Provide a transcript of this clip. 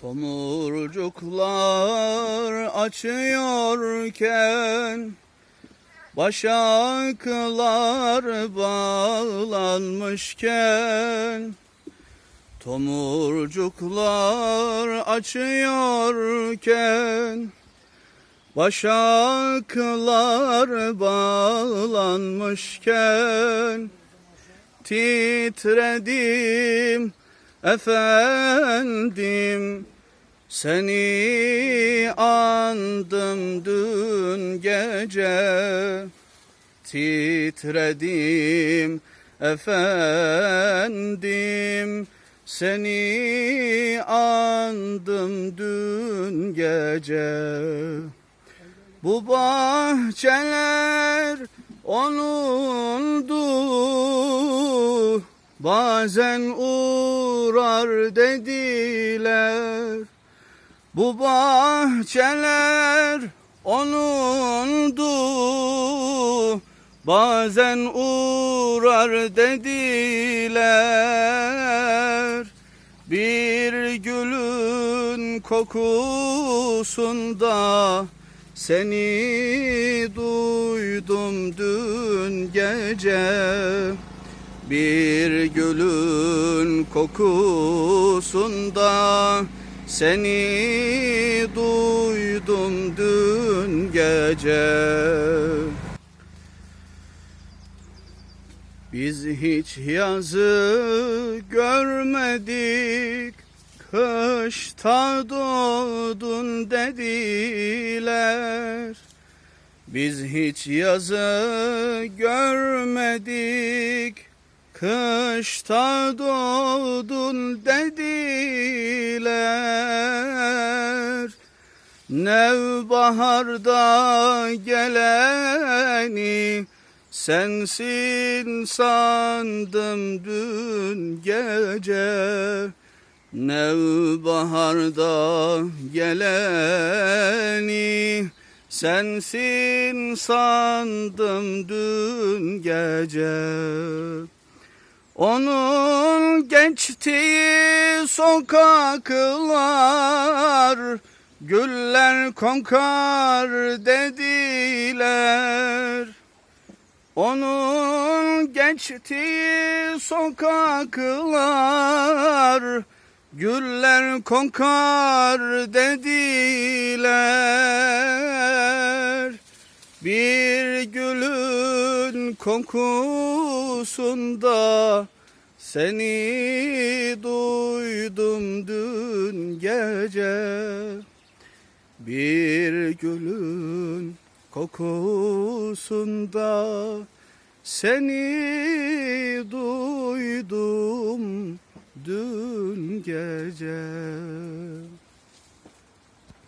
Tomurcuklar açıyorken Başaklar bağlanmışken Tomurcuklar açıyorken Başaklar bağlanmışken Titredim efendim Seni andım dün gece Titredim efendim. Seni andım dün gece. Bu bahçeler onundu Bazen uğrar dediler Bu bahçeler onundu Bazen uğrar dediler. Bir gülün kokusunda Seni duydum dün gece. Bir gülün kokusunda seni duydum dün gece. Biz hiç yazı görmedik, kışta doğdun dediler. Biz hiç yazı görmedik, kışta doğdun dediler. Nevbaharda geleni sensin sandım dün gece. Nevbaharda geleni sensin sandım dün gece. Onun geçtiği sokaklar güller konkar dediler. Onun geçtiği sokaklar güller konkar dediler. Bir gülün kokusunda seni duydum dün gece. Bir gülün kokusunda seni duydum